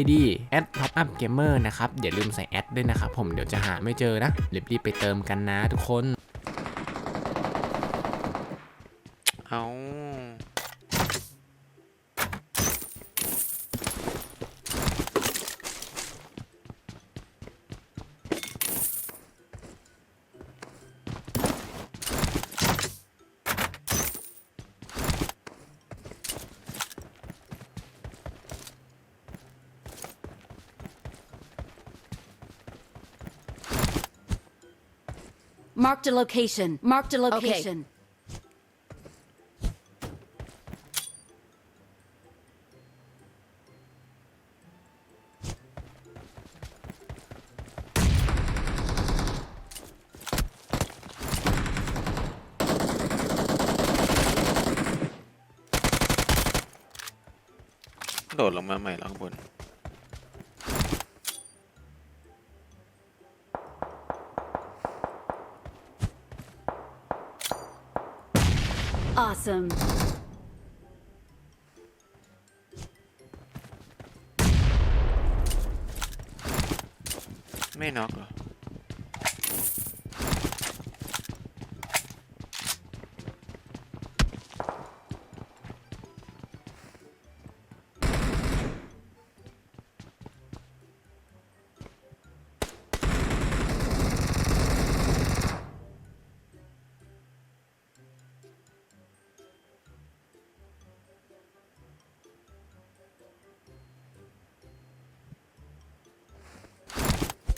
ID at top up gamer นะครับอย่าลืมใส่แอดด้วยนะครับผมเดี๋ยวจะหาไม่เจอนะรีบๆไปเติมกันนะทุกคนเอา Marked a location. Marked a location. โดดลงมาใ Awesome. ไม่น็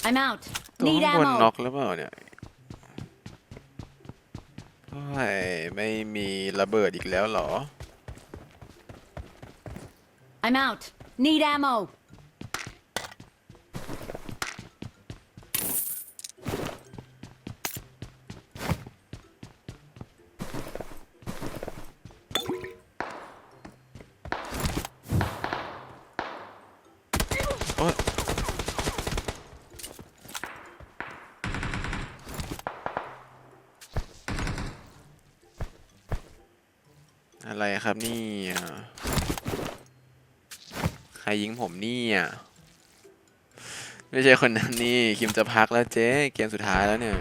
I'm out. ตัว Need ข้างบน ammo. น็อกหรือเปล่าเนี่ยโอ้ยไม่มีระเบิดอีกแล้วเหรอ I'm out. Need ammo. ครับนี่ใครยิงผมนี่อะไม่ใช่คนนั้นนี่คิมจะพักแล้วเจ๊เกมสุดท้ายแล้วเนี่ย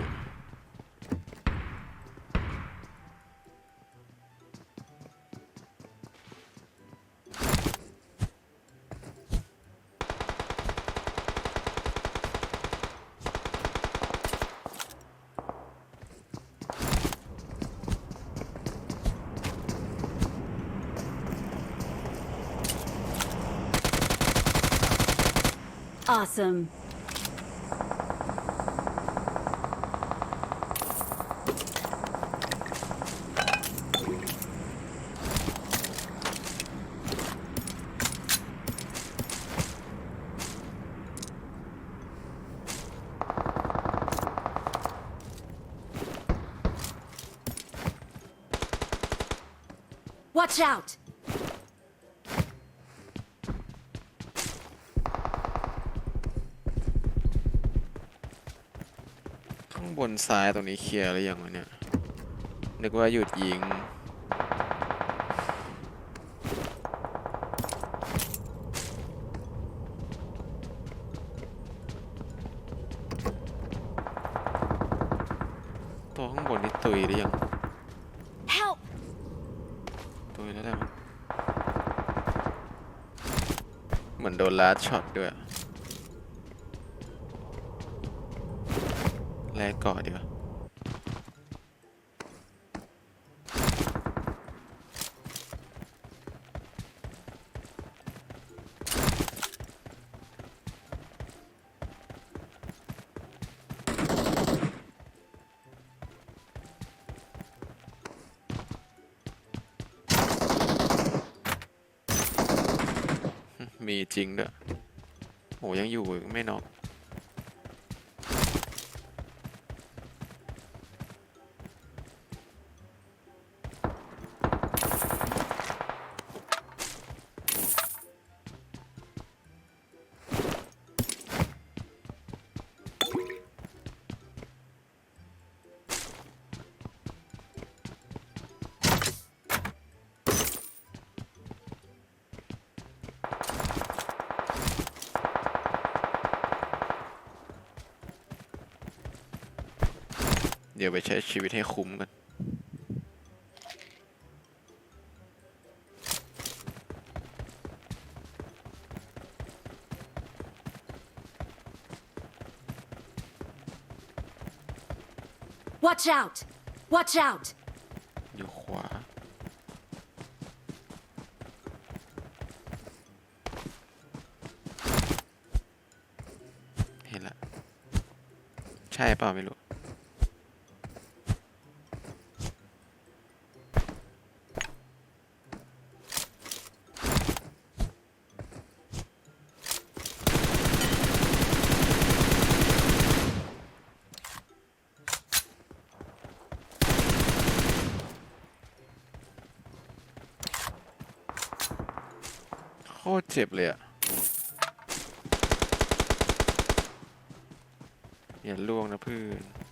Awesome. Watch out! ซ้ายตรงนี้เคลียร์หรือยังวะเนี่ย นึกว่าหยุดยิง ตัวข้างบนนี่ตุยหรือยัง Help! ตุยแล้วได้ไหมยเหมือนโดนลาดช็อตด้วย แลกก่อนดีกว่ามีจริงด้วยโหยังอยู่ไม่น็อก ดี๋ยวไปใช้ชีวิตให้คุ้มกัน Watch out! Watch out! อยู่ขวา เห็นละ ใช่เปล่าไม่รู้ คตรเจ็บเลยอะอย่าล่วงนะเพื่อน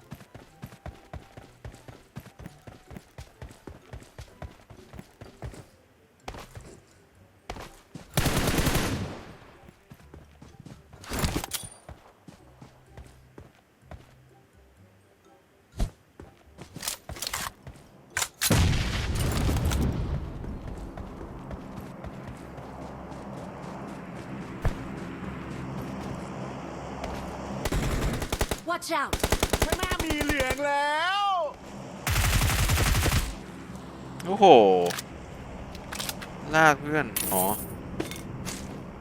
Watch out! ข้างหน้ามีเหลืองแล้ว โอ้โห ลากเพื่อน อ๋อ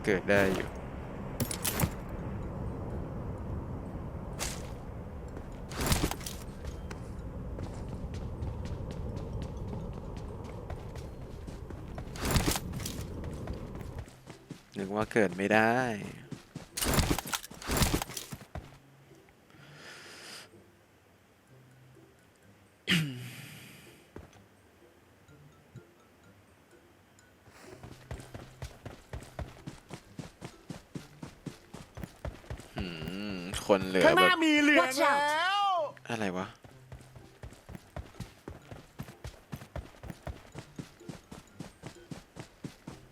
เกิดได้อยู่ นึกว่าเกิดไม่ได้ คนเหลือข้างหแบน้าบมีเหลือง Watch แล้ out วอะไรวะ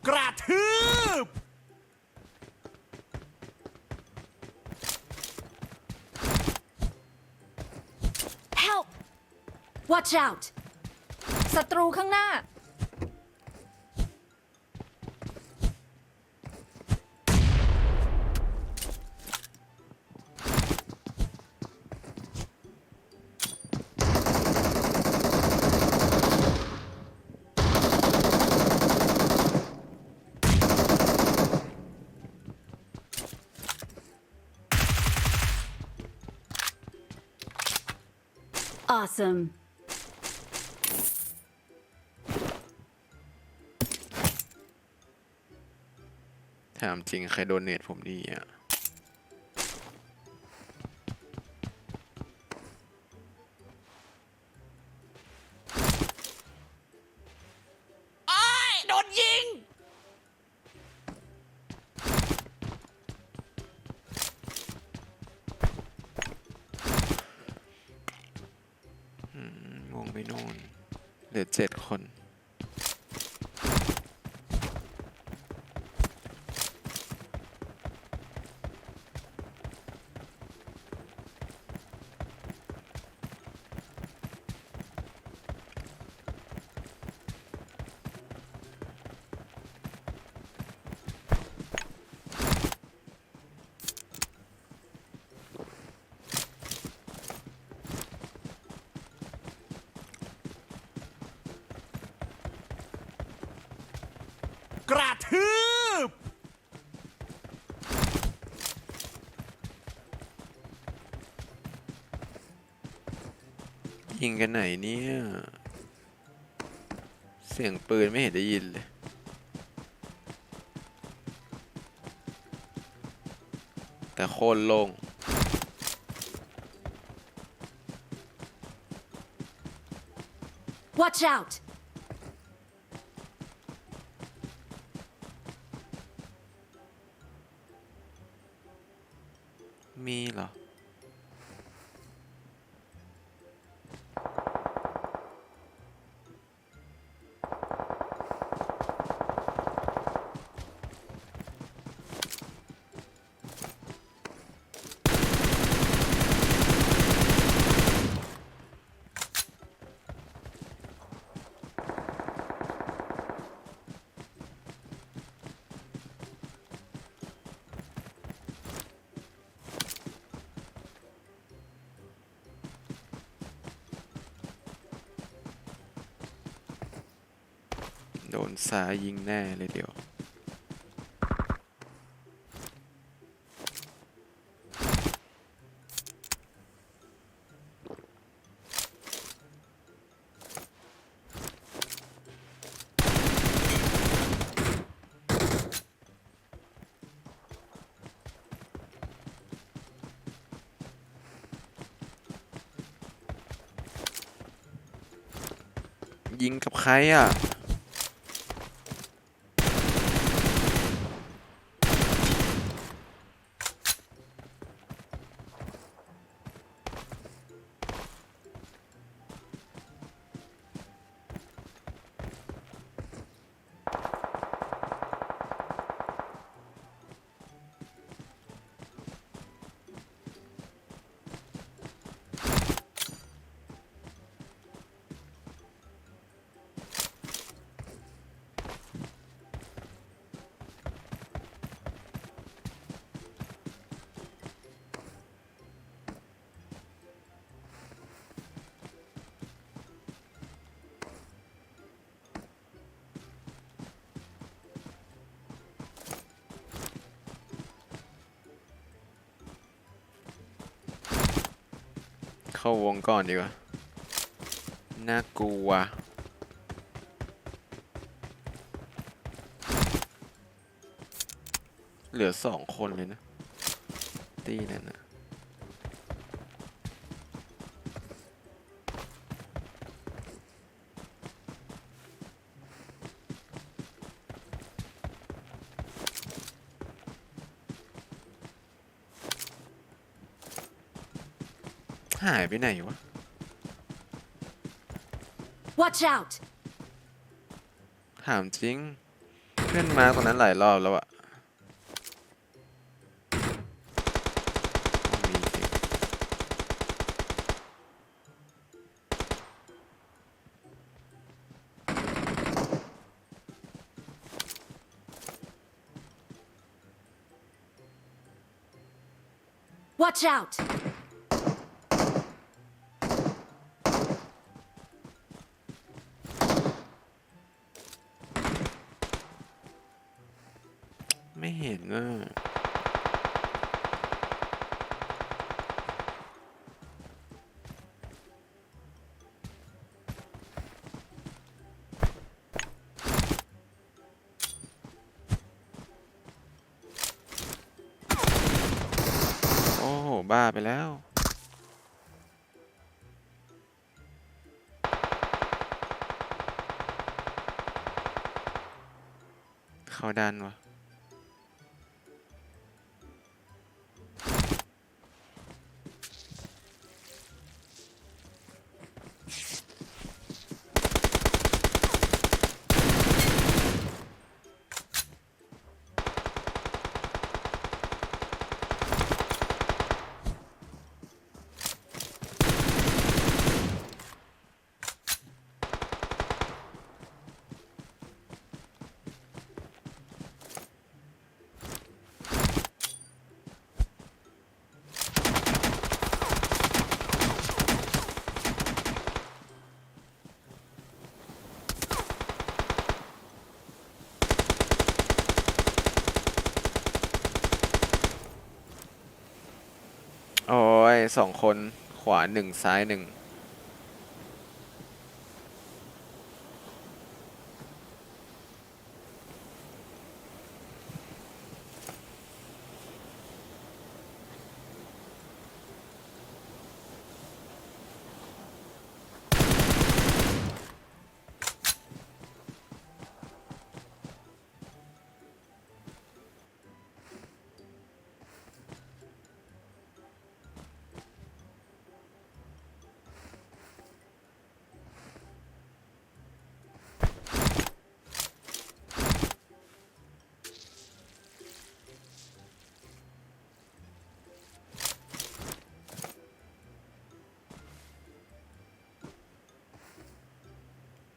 กระทืบ Help! Watch out! ศัตรูข้างหน้า Awesome. ถามจริงใครโดนเนทผมนี่อะ ยิงกันไหนเนี่ย เสียงปืนไม่เห็นได้ยินเลยแต่โคตรโล่ง Watch out! มีเหรอ โดนซ้ายยิงแน่เลยเดี๋ยว ยิงกับใครอะ เข้าวงก่อนดีกว่า น่ากลัว เหลือสองคนเลยนะ ตีนั่นนะ หายไปไหนวะ Watch out! ถามจริง เพื่อนมาตรงนั้นหลายรอบแล้วอะมีจริง Watch out! เห็นอะโอ้โห บ้าไปแล้ว เข้าดันวะ สองคน ขวาหนึ่งซ้ายหนึ่ง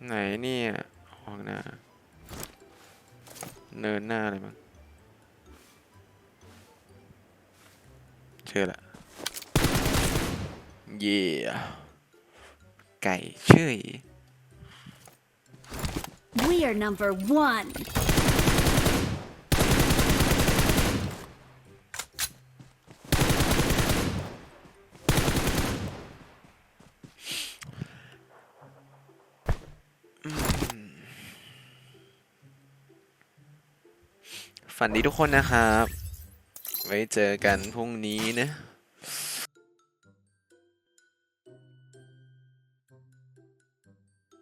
ไหนเนี่ยออกหน้า เนินหน้าเลยมั้งเชื่อละ เย่ไก่เชื่อย We are number one. ฝันดีทุกคนนะครับ ไว้เจอกันพรุ่งนี้นะ